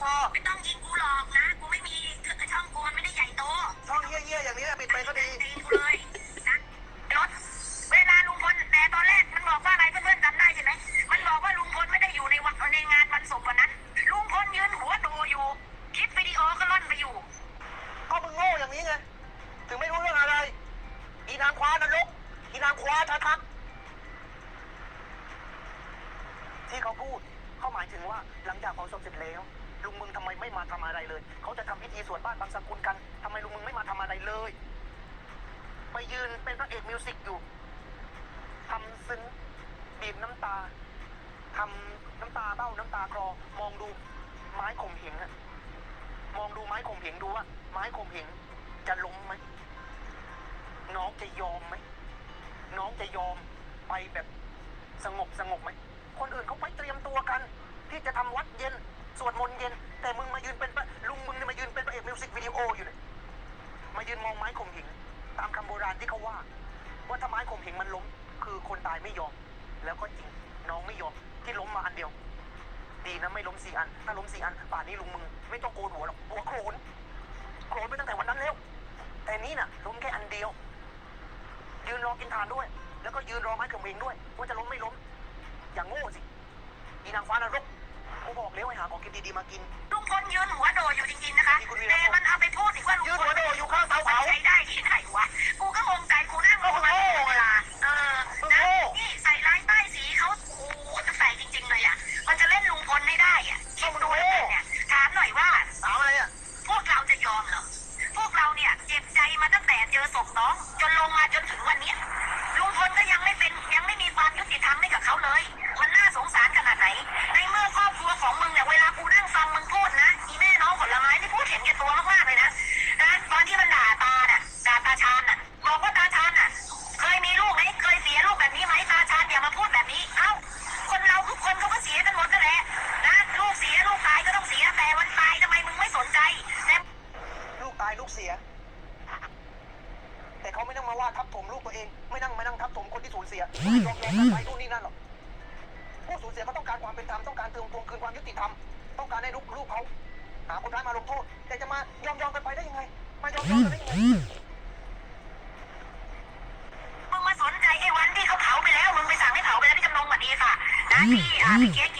พอไม่ต้องยิงกูหรอกนะ กูไม่มีช่องกูมันไม่ได้ใหญ่โตช่องเยี่ยๆอย่างนี้ปิดไปก็ดีตีนกูเลยนะรถเวลาลุงพลแต่ตอนแรกมันบอกว่าอะไรเพื่อนๆจำได้ใช่ไหมมันบอกว่าลุงพลไม่ได้อยู่ในวันในงานวันศพวันนั้นลุงพลยืนหัวโตอยู่คลิปวิดีโอก็ล่อนไปอยู่ก็มึงโง่อย่างนี้ไงถึงไม่รู้เรื่องอะไรอีนางคว้านรกอีนางคว้าทัทักที่เขาพูดเขาหมายถึงว่าหลังจากเผาศพเสร็จแล้ว ลุงมึงทำไมไม่มาทำอะไรเลย เขาจะทำพิธีสวดบ้านบางสกุลกันทำไมลุงมึงไม่มาทำอะไรเลย ไปยืนเป็นพระเอกมิวสิกอยู่ทำซึ้งบีบน้ำตาทำน้ำตาเบ้าน้ำตาคลอมองดูไม้ข่มเหงอะมองดูไม้ข่มเหงดูว่า ไม้ข่มเหงจะล้มไหมน้องจะยอมไหมน้องจะยอมไปแบบสงบส ที่เขาว่า ว่าถ้าไม้ข่มเหงมันล้ม คือคนตายไม่ยอม แล้วก็จริงน้องไม่ยอมที่ล้มมาอันเดียว ดีนะไม่ล้มสี่อัน ถ้าล้มสี่อันป่านนี้ลุงมึงไม่ต้องโกนหัวหรอกหัวโขนโขนไปตั้งแต่วันนั้นแล้ว แต่นี่น่ะล้มแค่อันเดียว ยืนรอกินทานด้วย แล้วก็ยืนรอไม้กำเองด้วย ว่าจะล้มไม่ล้ม อย่างโง่สิอีนางฟ้านรกกูบอกแล้วให้หาของกินดีๆมากินลุงพลยืนหัวโดอยู่จริงๆนะคะ แต่มันเอาไป น้องจนลงมาจนถึงวันเนี้ยลุงพลก็ยังไม่เป็นยังไม่มีความยุติธรรมให้กับเขาเลย มันน่าสงสารขนาดไหน ในเมื่อครอบครัวของมึงเนี่ยเวลากูนั่งฟังมึงพูดนะอีแม่น้องผลไม้ที่พูดเห็นแก่ตัวมากๆเลยนะนะตอนที่มันด่าตาน่ะด่าตาชานน่ะบอกว่าตาชานน่ะ เคยมีลูกไหมเคยเสียลูกแบบนี้ไหมตาชานอย่ามาพูดแบบนี้เอ้าคนเราทุกคนเขาก็เสียกันหมดนั่นแหละนะลูกเสียลูกตายก็ต้องเสียแต่วันตายทำไมมึงไม่สนใจแต่ลูกตายลูกเสีย เขาไม่ต้องมาว่าทับถมลูกตัวเอง ไม่นั่งมานั่งทับถมคนที่สูญเสียยอมยอมกันไปนู่นนี่นั่นหรอกผู้สูญเสียเขาต้องการความเป็นธรรมต้องการทวงทวงคืนความยุติธรรมต้องการให้ลูกลูกเขาหาคนร้ายมาลงโทษแต่จะมายอมยอมกันไปได้ยังไง มายอมยอมกันได้ยังไงมึงมาสนใจไอ้วันที่เขาเผาไปแล้วมึงไปสั่งให้เผาไปแล้วพี่จำนงสวัสดีค่ะนะพี่อ่าพี่เกียเกี